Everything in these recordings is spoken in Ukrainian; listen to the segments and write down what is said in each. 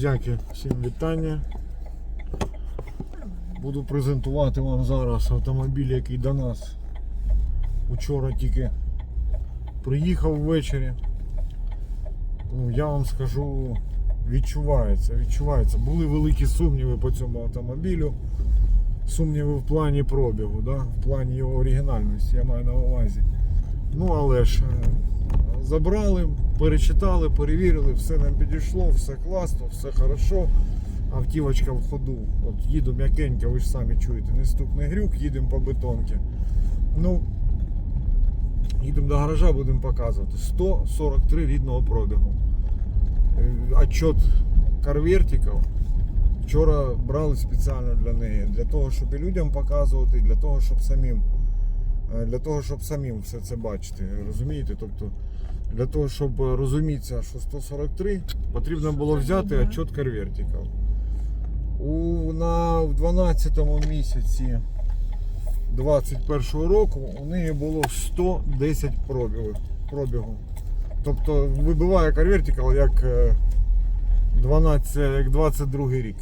Друзяки, всім вітання. Буду презентувати вам зараз автомобіль, який до нас учора тільки приїхав ввечері. Ну, я вам скажу, відчувається, відчувається. Були великі сумніви по цьому автомобілю. Сумніви в плані пробігу, да? в плані його оригінальності, я маю на увазі. Ну але ж е, забрали, перечитали, перевірили, все нам підійшло, все класно, все хорошо. Автівочка в ходу. От їду м'якенько, ви ж самі чуєте, не стук, не грюк, їдемо по бетонці. Ну, їдемо до гаража, будемо показувати. 143 рідного пробігу. Е, Отчет Carvertical вчора брали спеціально для неї, для того, щоб і людям показувати, для того, щоб самим е, для того, щоб самим все це бачити. Розумієте? Тобто, для того, щоб е, розумітися, що 143, потрібно було взяти отчет Carvertical. У, на, в 12 місяці 21 року у неї було 110 пробігу. пробігу. Тобто вибиває Carvertical як е, 12, як 22 рік.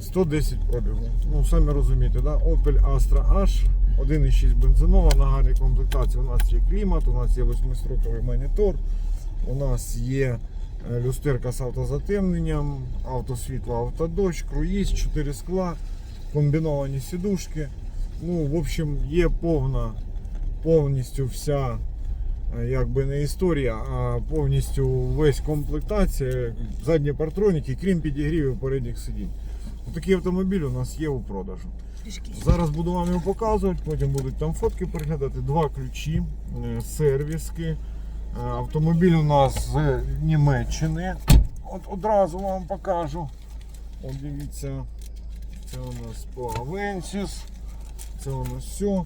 110 пробігу. Ну, самі розумієте, да? Opel Astra H 1,6 бензинова на гарній комплектації. У нас є клімат, у нас є 8-строковий монітор, у нас є е, люстерка з автозатемненням, автосвітло, автодощ, круїз, 4 скла, комбіновані сідушки. Ну, в общем, є повна, повністю вся е, якби не історія, а повністю весь комплектація, задні партроніки, крім підігрівів передніх сидінь. Такий автомобіль у нас є у продажу. Зараз буду вам його показувати, потім будуть там фотки переглядати. Два ключі, е, сервіски. Е, Автомобіль у нас з Німеччини. От одразу вам покажу. От дивіться, це у нас Avensis. Це у нас все.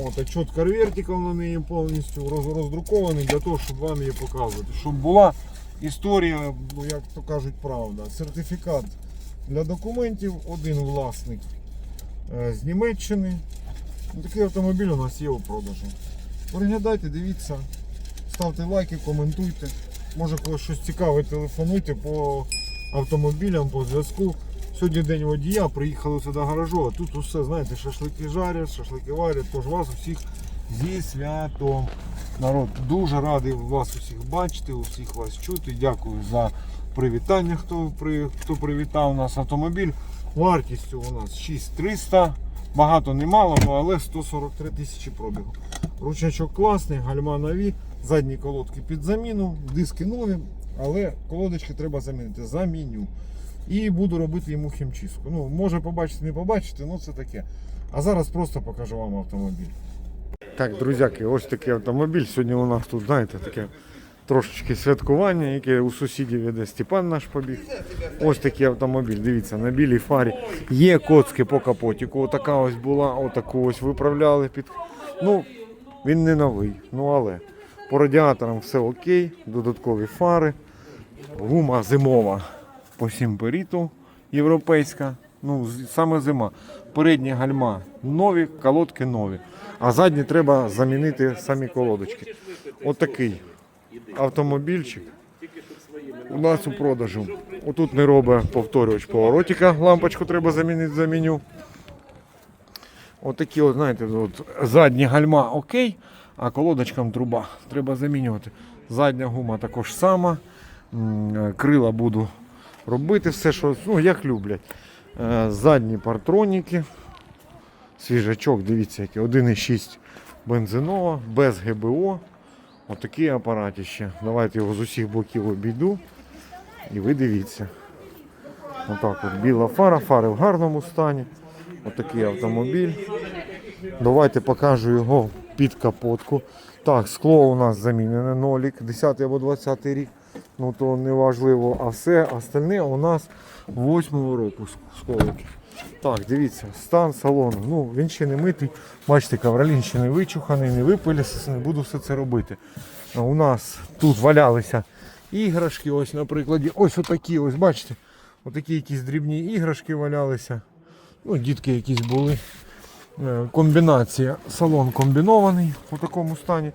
От, отчет Carvertical на неї повністю роздрукований для того, щоб вам її показувати. Щоб була історія, ну, як то кажуть, правда. Сертифікат для документів, один власник з Німеччини. Ну, Такий автомобіль у нас є у продажу. Переглядайте, дивіться, ставте лайки, коментуйте. Може когось щось цікаве, телефонуйте по автомобілям, по зв'язку. Сьогодні день водія, приїхали сюди гаражу, а тут усе, знаєте, шашлики жарять, шашлики варять, тож вас усіх зі святом. Народ, дуже радий вас усіх бачити, усіх вас чути. Дякую за привітання, хто, хто привітав нас автомобіль. Вартістю у нас 6300. Багато не мало, ну, але 143 тисячі пробігу. Ручачок класний, гальма нові, задні колодки під заміну, диски нові, але колодочки треба замінити. Заміню. І буду робити йому хімчистку. Ну, може побачити, не побачити, ну це таке. А зараз просто покажу вам автомобіль. Так, друзяки, ось такий автомобіль. Сьогодні у нас тут, знаєте, таке трошечки святкування, яке у сусідів іде Степан наш побіг. Ось такий автомобіль. Дивіться, на білій фарі. Є коцки по капотіку. Отака ось була, отаку ось виправляли під. Ну, він не новий, ну але по радіаторам все окей, додаткові фари, гума зимова по сімперіту європейська. Ну, саме зима. Передні гальма нові, колодки нові. А задні треба замінити самі колодочки. Отакий автомобільчик у нас у продажу. Отут не робить повторювач поворотика, лампочку треба замінити, заміню. Отакі, от, знаєте, от, задні гальма окей, а колодочкам труба треба замінювати. Задня гума також сама. Е, Крила буду робити все, що ну, як люблять. Е, Задні партроніки. Свіжачок, дивіться, який 1,6 бензинова, без ГБО. Отакий апарат ще. Давайте його з усіх боків обійду. І ви дивіться. Отак от біла фара, фари в гарному стані. Отакий автомобіль. Давайте покажу його під капотку. Так, скло у нас замінене нолік, 10 або 20 рік. Ну то не а все остальне у нас 8 року сколики. Так, дивіться, стан салону. Ну, він ще не митий. Бачите, ковролін ще не вичуханий, не випилився, не буду все це робити. У нас тут валялися іграшки, ось на прикладі. Ось отакі, ось бачите, отакі якісь дрібні іграшки валялися. Ну, дітки якісь були. Е, Комбінація, салон комбінований у такому стані.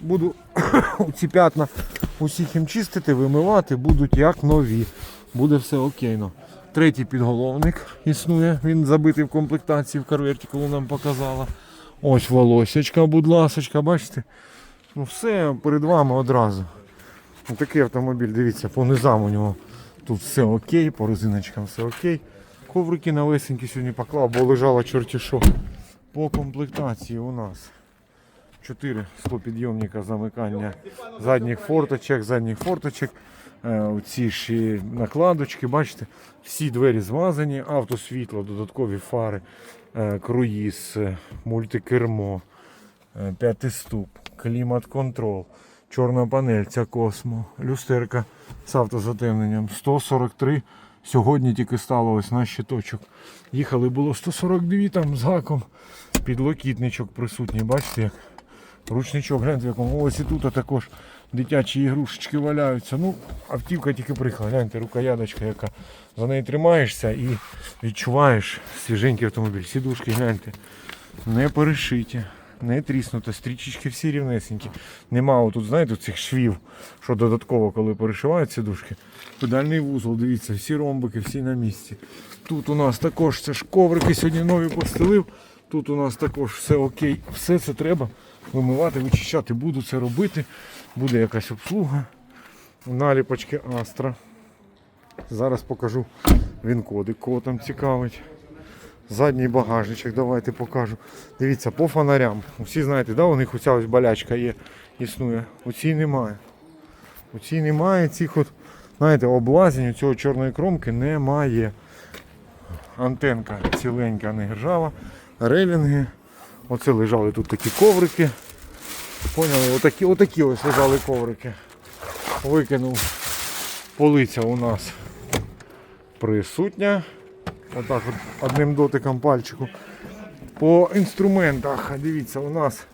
Буду ці п'ятна усіх їм чистити, вимивати, будуть як нові. буде все окейно. Третій підголовник існує, він забитий в комплектації в карверті, коли нам показала. Ось волосечка, будь ласочка, бачите? Ну все перед вами одразу. Ось Такий автомобіль, дивіться, по низам у нього тут все окей, по резиночкам все окей. Коврики навесенькі сьогодні поклав, бо лежало чорті що. По комплектації у нас 4 стопідйомника замикання задніх форточок, задніх форточок. Е, Оці ж накладочки, бачите, всі двері змазані, автосвітло, додаткові фари, е, круїз, е, мультикермо, е, п'ятиступ, клімат-контрол, чорна панель, ця космо, люстерка з автозатемненням 143. Сьогодні тільки стало ось на щиточок. Їхали було 142 там з гаком. Підлокітничок присутній, бачите як. Ручничок, гляньте, в якому ось і тут також дитячі ігрушечки валяються. Ну, автівка тільки приїхала, гляньте, рукоядочка, яка. За неї тримаєшся і відчуваєш свіженький автомобіль. Сідушки, гляньте, не перешиті, не тріснуто, стрічечки всі рівнесенькі. Нема тут, знаєте, цих швів, що додатково, коли перешивають сідушки. Педальний вузол, дивіться, всі ромбики, всі на місці. Тут у нас також це ж коврики сьогодні нові постелив. Тут у нас також все окей. Все це треба вимивати, вичищати. Буду це робити. Буде якась обслуга. Наліпочки Астра. Зараз покажу він-коди, кого там цікавить. Задній багажничок, давайте покажу. Дивіться, по фонарям. Всі знаєте, да, у них оця ось болячка є, існує. У цій немає. У цій немає цих от, знаєте, облазень, у цього чорної кромки немає. Антенка ціленька, не ржава. Релінги. Оце лежали тут такі коврики. Поняли? Отакі, отакі ось лежали коврики. Викинув. Полиця у нас присутня. Отак от одним дотиком пальчику. По інструментах, дивіться, у нас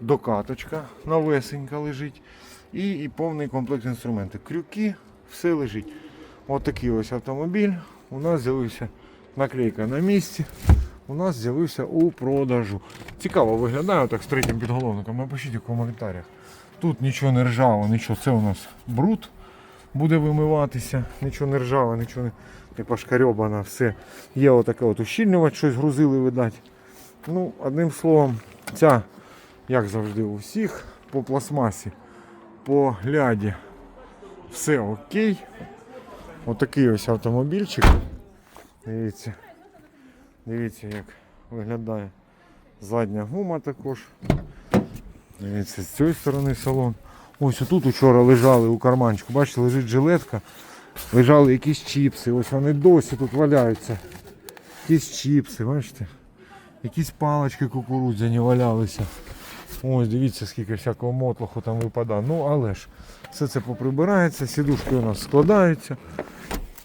докаточка новесенька лежить. І, і повний комплект інструментів. Крюки, все лежить. Ось такий ось автомобіль. У нас з'явився наклейка на місці. У нас з'явився у продажу. Цікаво виглядає так з третім підголовником. Напишіть у коментарях. Тут нічого не ржаво, нічого. Це у нас бруд буде вимиватися. Нічого не ржаве, нічого не, не пошкарьобано. Все. Є отаке от ущільнювач, щось грузили, видать. Ну, одним словом, ця, як завжди, у всіх, по пластмасі, по ляді, все окей. Отакий ось автомобільчик. Дивіться. Дивіться, як виглядає задня гума також. Дивіться, з цієї сторони салон. Ось отут вчора лежали у карманчику. Бачите, лежить жилетка. Лежали якісь чіпси. Ось вони досі тут валяються. Якісь чіпси, бачите? Якісь палички кукурудзяні валялися. Ось дивіться, скільки всякого мотлоху там випадає. Ну, але ж все це поприбирається, сідушки у нас складаються.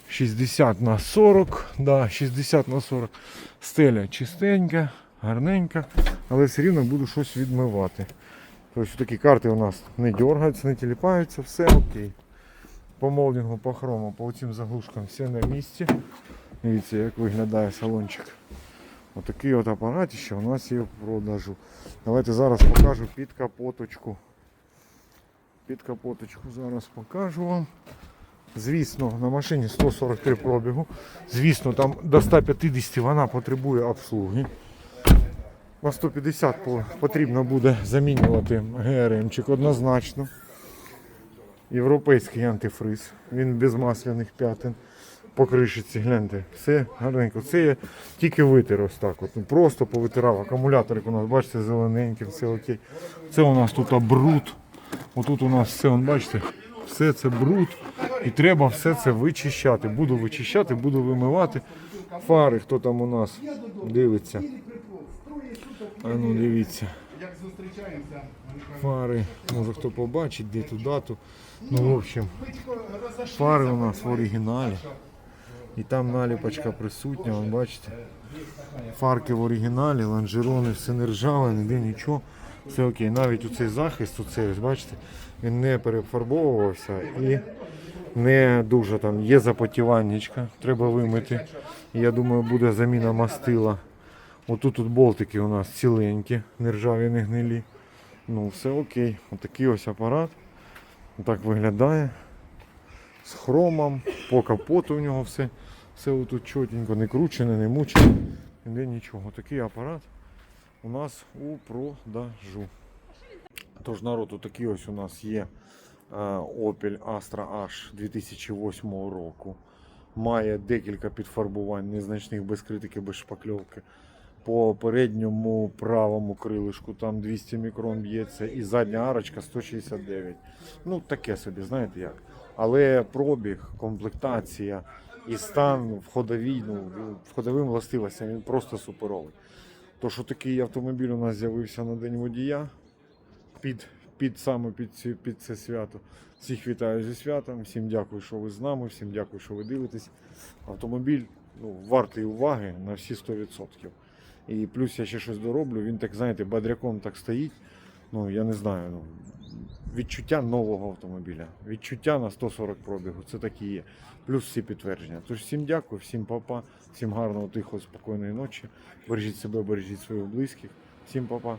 60 на 40, да, 60 на 40. Стеля чистенька, гарненька, але все рівно буду щось відмивати. Тобто такі карти у нас не дергаються, не тіліпаються, все окей. По молдингу, по хрому, по цим заглушкам все на місці. Дивіться, як виглядає салончик. Отакий от апарат ще у нас є в продажу. Давайте зараз покажу під капоточку. Під капоточку зараз покажу вам. Звісно, на машині 143 пробігу. Звісно, там до 150 вона потребує обслуги. На 150 потрібно буде замінювати ГРМчик однозначно. Європейський антифриз. Він без масляних п'ятин. По кришиці, гляньте, все гарненько. Це я тільки витер ось так. От. Ну, Просто повитирав. Акумуляторик у нас, бачите, зелененький, все окей. Це у нас тут бруд. Отут у нас все, бачите, все це бруд. І треба все це вичищати. Буду вичищати, буду вимивати. Фари, хто там у нас дивиться. А ну дивіться. Фари, може хто побачить, де ту дату. Ну, в общем, фари у нас в оригіналі. І там наліпочка присутня, вон бачите. Фарки в оригіналі, лонжерони, все не ржаве, ніде нічого. Все окей. Навіть у цей захист, оцей, ось бачите, він не перефарбовувався і не дуже там є запотіваннячка, треба вимити. Я думаю, буде заміна мастила. Отут тут болтики у нас ціленькі, не ржаві, не гнилі. Ну, все окей. Отакий ось апарат. Так виглядає. з хромом, по капоту у нього все, все отут чотенько, не кручене, не мучене, ніде нічого. Такий апарат у нас у продажу. Тож народ, такий ось у нас є е, Opel Astra H 2008 року. Має декілька підфарбувань, незначних без критики, без шпакльовки. По передньому правому крилишку там 200 мікрон б'ється і задня арочка 169. Ну таке собі, знаєте як. Але пробіг, комплектація і стан в ходовій, ну, в ходовим властивостям він просто суперовий. То, що такий автомобіль у нас з'явився на День водія під, під саме під, ці, під це свято. Всіх вітаю зі святом, всім дякую, що ви з нами, всім дякую, що ви дивитесь. Автомобіль ну, вартий уваги на всі 100%. І плюс я ще щось дороблю, він так, знаєте, бадряком так стоїть. Ну, я не знаю, ну, відчуття нового автомобіля, відчуття на 140 пробігу, це такі є. Плюс всі підтвердження. Тож всім дякую, всім папа, всім гарного, тихого, спокійної ночі. Бережіть себе, бережіть своїх близьких. Всім папа.